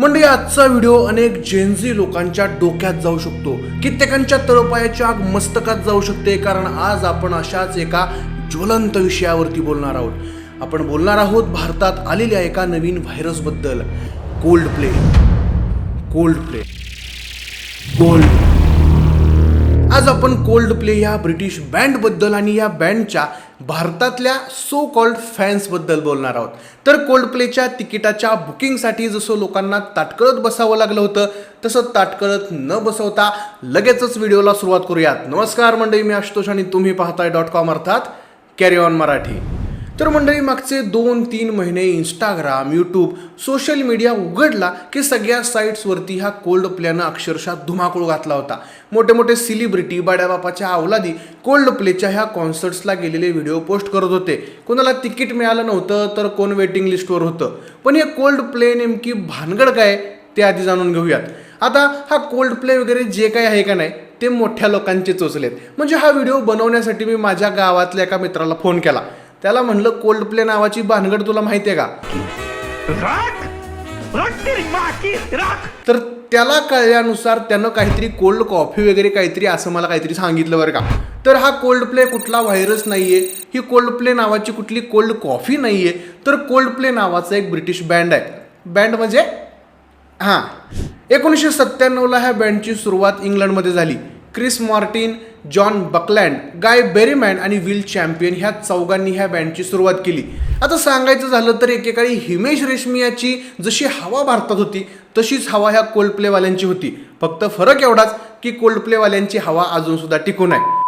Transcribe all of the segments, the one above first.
म्हणजे आजचा व्हिडिओ अनेक जेनझी लोकांच्या डोक्यात जाऊ शकतो. कित्येकांच्या तळपायाच्या आग मस्तकात जाऊ शकते कारण आज आपण अशाच एका ज्वलंत विषयावरती बोलणार आहोत. आपण बोलणार आहोत भारतात आलेल्या एका नवीन व्हायरसबद्दल. Coldplay Coldplay cold आज आपण कोल्ड प्ले या ब्रिटिश बँडबद्दल आणि या बँडच्या भारतातल्या सो कॉल्ड फॅन्सबद्दल बोलणार आहोत. तर कोल्ड प्लेच्या तिकिटाच्या बुकिंगसाठी जसं लोकांना ताटकळत बसावं लागलं होतं तसं ताटकळत न बसवता लगेचच व्हिडिओला सुरुवात करूयात. नमस्कार मंडळी मी आशुतोष आणि तुम्ही पाहताय डॉट कॉम अर्थात कॅरी ऑन मराठी. तर मंडळी मागचे दोन तीन महिने इंस्टाग्राम यूट्यूब सोशल मीडिया उघडला की सगळ्या साईट्सवरती हा कोल्ड प्लेनं अक्षरशः धुमाकूळ घातला होता. मोठे मोठे सेलिब्रिटी बाड्याबापाच्या अवलादी कोल्ड प्लेच्या ह्या कॉन्सर्ट्सला गेलेले व्हिडिओ पोस्ट करत होते. कोणाला तिकीट मिळालं नव्हतं तर कोण वेटिंग लिस्टवर होतं. पण हे कोल्ड प्ले नेमकी भानगड काय ते आधी जाणून घेऊयात. आता हा कोल्ड प्ले वगैरे जे काही आहे का नाही ते मोठ्या लोकांचे चोचलेत म्हणजे हा व्हिडिओ बनवण्यासाठी मी माझ्या गावातल्या एका मित्राला फोन केला. त्याला म्हणलं कोल्ड प्ले नावाची भानगड तुला माहिती आहे का तेरी त्याला कळल्यानुसार त्यानं काहीतरी कोल्ड कॉफी वगैरे काहीतरी असं मला काहीतरी सांगितलं बरं का. तर हा कोल्ड प्ले कुठला व्हायरस नाहीये ही कोल्ड प्ले नावाची कुठली कोल्ड कॉफी नाहीये तर कोल्ड प्ले नावाचा एक ब्रिटिश बँड आहे. बँड म्हणजे हां एकोणीसशे सत्त्याण्णवला ह्या बँडची सुरुवात इंग्लंडमध्ये झाली. Chris Martin Jon Buckland Guy Berryman आणि विल चॅम्पियन ह्या चौघांनी ह्या बँडची सुरुवात केली. आता सांगायचं झालं तर एकेकाळी हिमेश रेशमियाची जशी हवा भारतात होती तशीच हवा ह्या कोल्ड प्लेवाल्यांची होती. फक्त फरक एवढाच की कोल्ड प्लेवाल्यांची हवा अजून सुद्धा टिकून आहे.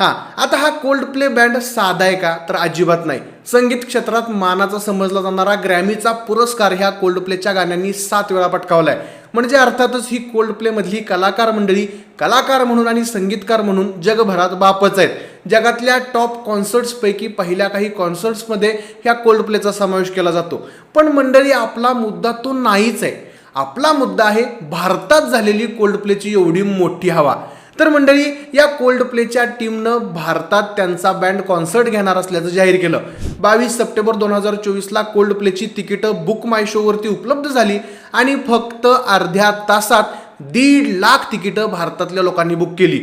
हां आता हा कोल्ड प्ले बँड साधा आहे का? तर अजिबात नाही. संगीत क्षेत्रात मानाचा समजला जाणारा ग्रॅमीचा पुरस्कार ह्या कोल्ड प्लेच्या गाण्यांनी सात वेळा पटकावलाय. म्हणजे अर्थातच ही कोल्ड प्लेमधली कलाकार मंडळी कलाकार म्हणून आणि संगीतकार म्हणून जगभरात बापच आहेत. जगातल्या टॉप कॉन्सर्ट्सपैकी पहिल्या काही कॉन्सर्ट्समध्ये ह्या कोल्ड प्लेचा समावेश केला जातो. पण मंडळी आपला मुद्दा तो नाहीच आहे. आपला मुद्दा आहे भारतात झालेली कोल्ड प्लेची एवढी मोठी हवा. तर मंडळी या कोल्ड प्लेच्या टीमनं भारतात त्यांचा बँड कॉन्सर्ट घेणार असल्याचं जाहीर केलं. बावीस सप्टेंबर दोन हजार चोवीसला कोल्ड प्लेची तिकीटं बुक माय शोवरती उपलब्ध झाली आणि फक्त अर्ध्या तासात दीड लाख तिकीटं भारतातल्या लोकांनी बुक केली.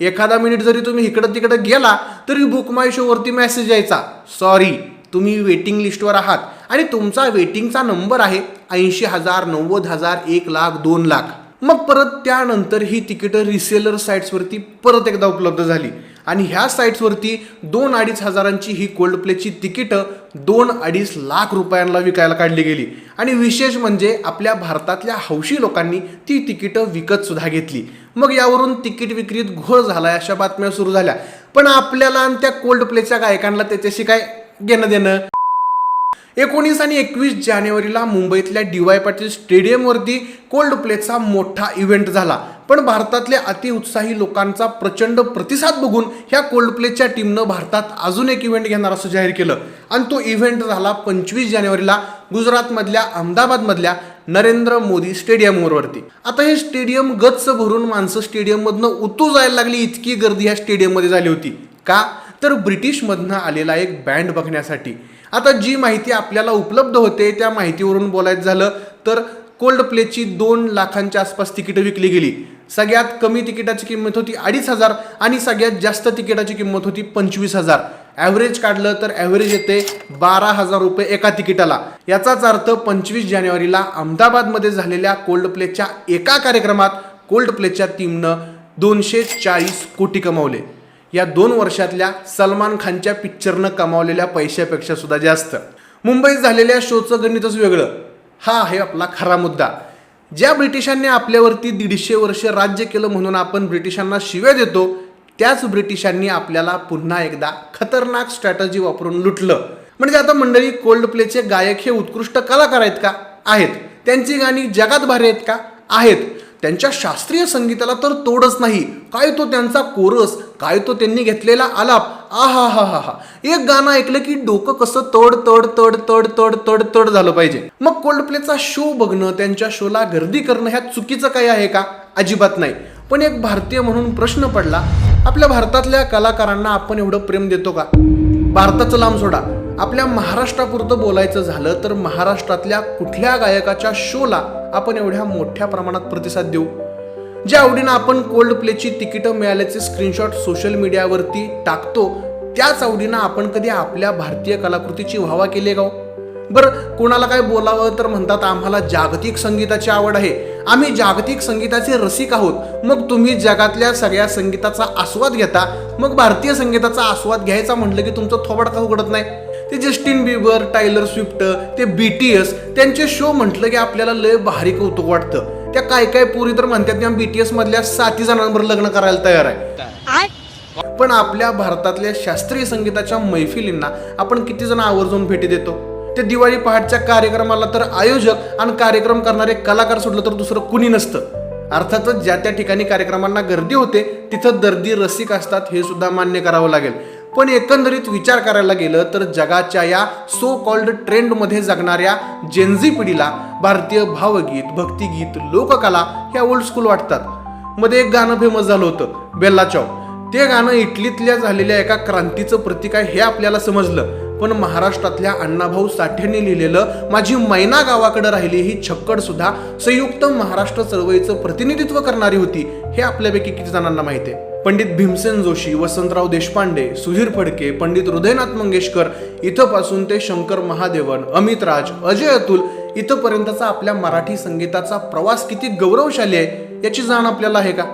एखादा मिनिट जरी तुम्ही इकडं तिकडं गेला तरी बुक माय शोवरती मेसेज यायचा. सॉरी तुम्ही वेटिंग लिस्टवर आहात आणि तुमचा वेटिंगचा नंबर आहे ऐंशी हजार नव्वद हजार एक लाख दोन लाख. मग परत त्यानंतर ही तिकीटं रिसेलर साईट्सवरती परत एकदा उपलब्ध झाली. आणि ह्या साईट्सवरती दोन अडीच हजारांची ही कोल्ड प्लेची तिकीटं दोन अडीच लाख रुपयांना विकायला काढली गेली. आणि विशेष म्हणजे आपल्या भारतातल्या हौशी लोकांनी ती तिकीटं विकत सुद्धा घेतली. मग यावरून तिकीट विक्रीत घोळ झाला अशा बातम्या सुरू झाल्या. पण आपल्याला आणि त्या कोल्ड प्लेच्या गायकांना त्याच्याशी काय घेणं देणं एकोणीस आणि एकवीस जानेवारीला मुंबईतल्या डी वाय पाटील स्टेडियमवरती कोल्ड प्लेचा मोठा इव्हेंट झाला. पण भारतातल्या अतिउत्साही लोकांचा प्रचंड प्रतिसाद बघून ह्या कोल्ड प्लेच्या टीमनं भारतात अजून एक इव्हेंट घेणार असं जाहीर केलं. आणि तो इव्हेंट झाला पंचवीस जानेवारीला गुजरातमधल्या अहमदाबादमधल्या नरेंद्र मोदी स्टेडियमवरती आता हे स्टेडियम गच्च भरून माणसं स्टेडियममधनं उतू जायला लागली इतकी गर्दी ह्या स्टेडियममध्ये झाली होती. का? तर ब्रिटिशमधनं आलेला एक बँड बघण्यासाठी. आता जी माहिती आपल्याला उपलब्ध होते त्या माहितीवरून बोलायचं झालं तर कोल्ड प्लेची दोन लाखांच्या आसपास तिकीटं विकली गेली. सगळ्यात कमी तिकिटाची किंमत होती अडीच हजार आणि सगळ्यात जास्त तिकिटाची किंमत होती पंचवीस हजार. ॲव्हरेज काढलं तर ॲव्हरेज येते बारा हजार रुपये एका तिकिटाला. याचाच अर्थ पंचवीस जानेवारीला अहमदाबादमध्ये झालेल्या कोल्ड प्लेच्या एका कार्यक्रमात कोल्ड प्लेच्या टीमनं दोनशे चाळीस कोटी कमावले. या दोन वर्षातल्या सलमान खानच्या पिक्चरनं कमावलेल्या पैशापेक्षा सुद्धा जास्त. मुंबईत झालेल्या शोचं गणितच वेगळं. हा आहे आपला खरा मुद्दा. ज्या ब्रिटिशांनी आपल्यावरती दीडशे वर्ष राज्य केलं म्हणून आपण ब्रिटिशांना शिव्या देतो त्याच ब्रिटिशांनी आपल्याला पुन्हा एकदा खतरनाक स्ट्रॅटजी वापरून लुटलं. म्हणजे आता मंडळी कोल्ड प्लेचे गायक हे उत्कृष्ट कलाकार आहेत का? आहेत. त्यांची गाणी जगात भारी आहेत का? आहेत. त्यांच्या शास्त्रीय संगीताला तर तोडच नाही. काय तो त्यांचा कोरस काय तो त्यांनी घेतलेला आलाप. आ हा हा हा. हा एक गाणं ऐकलं की डोकं कसं तड तड तड तड तड तड तड झालं पाहिजे. मग कोल्ड प्लेचा शो बघणं त्यांच्या शोला गर्दी करणं ह्या चुकीचं काही आहे का? अजिबात नाही. पण एक भारतीय म्हणून प्रश्न पडला आपल्या भारतातल्या कलाकारांना आपण एवढं प्रेम देतो का? भारताचं लांब सोडा. आपल्या महाराष्ट्रापुरतं बोलायचं झालं तर महाराष्ट्रातल्या कुठल्या गायकाच्या शोला आपण एवढ्या मोठ्या प्रमाणात प्रतिसाद देऊ. ज्या आवडीनं आपण कोल्ड प्लेची तिकीटं मिळाल्याचे स्क्रीनशॉट सोशल मीडियावरती टाकतो त्याच आवडीनं आपण कधी आपल्या भारतीय कलाकृतीची व्हावा केली गाव का हो? बरं कोणाला काय बोलावं तर म्हणतात आम्हाला जागतिक संगीताची आवड आहे. आम्ही जागतिक संगीताचे रसिक आहोत. मग तुम्ही जगातल्या सगळ्या संगीताचा आस्वाद घेता. मग भारतीय संगीताचा आस्वाद घ्यायचा म्हटलं की तुमचं थोबड का उघडत नाही. ते जस्टिन बिबर टायलर स्विफ्ट ते बी टी एस त्यांचे शो म्हटलं की आपल्याला लय भारी कौतुक वाटतं. त्या काय काय पुरी तर म्हणतात की बी टी एस मधल्या साती जणांबरोबर लग्न करायला तयार आहे. पण आपल्या भारतातल्या शास्त्रीय संगीताच्या मैफिलींना आपण किती जण आवर्जून भेटी देतो? ते दिवाळी पहाटच्या कार्यक्रमाला तर आयोजक आणि कार्यक्रम करणारे कलाकार सोडलं तर दुसरं कुणी नसतं. अर्थातच ज्या त्या ठिकाणी कार्यक्रमांना गर्दी होते तिथं दर्दी रसिक असतात हे सुद्धा मान्य करावं लागेल. पण एकंदरीत विचार करायला गेलं तर जगाच्या या सो कॉल्ड ट्रेंडमध्ये जगणाऱ्या जेनझी पिढीला भारतीय भावगीत भक्तिगीत लोककला ह्या ओल्ड स्कूल वाटतात. मध्ये एक गाणं फेमस झालं होतं बेल्ला चाव. ते गाणं इटलीतल्या झालेल्या एका क्रांतीचं प्रतीक आहे हे आपल्याला समजलं. पण महाराष्ट्रातल्या अण्णाभाऊ साठेंनी लिहिलेलं माझी मैना गावाकडे राहिली ही छक्कड सुद्धा संयुक्त महाराष्ट्र चळवळीचं प्रतिनिधित्व करणारी होती हे आपल्यापैकी किती जणांना माहिती आहे? पंडित भीमसेन जोशी वसंतराव देशपांडे सुधीर फडके पंडित हृदयनाथ मंगेशकर इथंपासून ते शंकर महादेवन अमित राज अजय अतुल इथंपर्यंतचा आपल्या मराठी संगीताचा प्रवास किती गौरवशाली आहे याची जाण आपल्याला आहे का?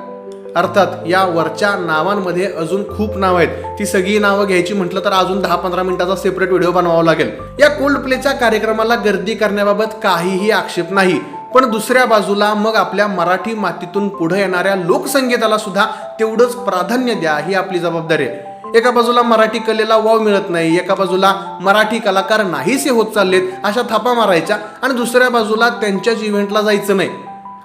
अर्थात या वरच्या नावांमध्ये अजून खूप नावं आहेत. ती सगळी नावं घ्यायची म्हटलं तर अजून दहा पंधरा मिनिटाचा सेपरेट व्हिडिओ बनवावा लागेल. या कोल्ड प्लेच्या कार्यक्रमाला गर्दी करण्याबाबत काहीही आक्षेप नाही. पण दुसऱ्या बाजूला मग आपल्या मराठी मातीतून पुढे येणाऱ्या लोकसंगीताला सुद्धा तेवढंच प्राधान्य द्या ही आपली जबाबदारी आहे. एका बाजूला मराठी कलेला वाव मिळत नाही एका बाजूला मराठी कलाकार नाहीसे होत चाललेत अशा थापा मारायच्या आणि दुसऱ्या बाजूला त्यांच्याच इव्हेंटला जायचं नाही.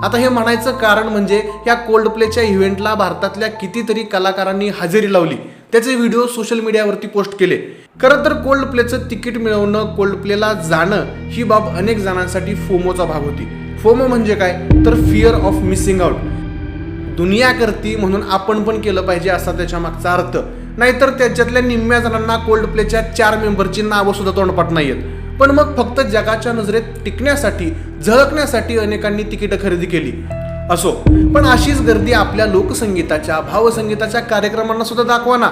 आता हे म्हणायचं कारण म्हणजे या कोल्ड प्लेच्या इव्हेंटला भारतातल्या कितीतरी कलाकारांनी हजेरी लावली. त्याचे व्हिडिओ सोशल मीडियावरती पोस्ट केले. खरं तर कोल्ड प्लेचं तिकीट मिळवणं कोल्ड प्लेला जाणं ही बाब अनेक जणांसाठी फोमोचा भाग होती. फोमो म्हणजे काय? तर फिअर ऑफ मिसिंग आउट दुनिया करती म्हणून आपण पण केलं पाहिजे असा त्याच्या मागचा अर्थ. नाहीतर त्याच्यातल्या निम्म्या जणांना कोल्ड प्लेच्या चार मेंबरची नावं सुद्धा तोंडपाठ नाहीयेत. पण मग फक्त जगाच्या नजरेत टिकण्यासाठी झळकण्यासाठी अनेकांनी तिकीटं खरेदी केली. असो. पण अशीच गर्दी आपल्या लोकसंगीताच्या भावसंगीताच्या कार्यक्रमांना सुद्धा दाखवा ना.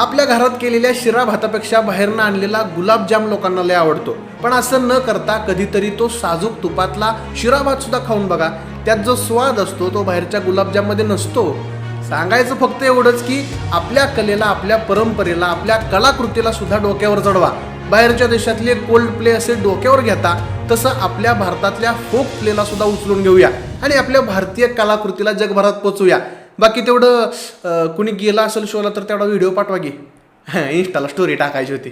आपल्या घरात केलेल्या शिरा भातापेक्षा बाहेरनं आणलेला गुलाबजाम लोकांना लय आवडतो. पण असं न करता कधीतरी तो साजूक तुपातला शिरा भात सुद्धा खाऊन बघा. त्यात जो स्वाद असतो तो बाहेरच्या गुलाबजाममध्ये नसतो. सांगायचं फक्त एवढंच की आपल्या कलेला आपल्या परंपरेला आपल्या कलाकृतीला सुद्धा डोक्यावर चढवा. बाहेरच्या देशातले कोल्ड प्ले असे डोक्यावर घेता तसं आपल्या भारतातल्या फोक प्लेला सुद्धा उचलून घेऊया. आणि आपल्या भारतीय कलाकृतीला जगभरात पोचवूया बाकी तेवढं कुणी गेला असेल शोला तर तेवढा व्हिडिओ पाठवा की. इंस्टाला स्टोरी टाकायची होती.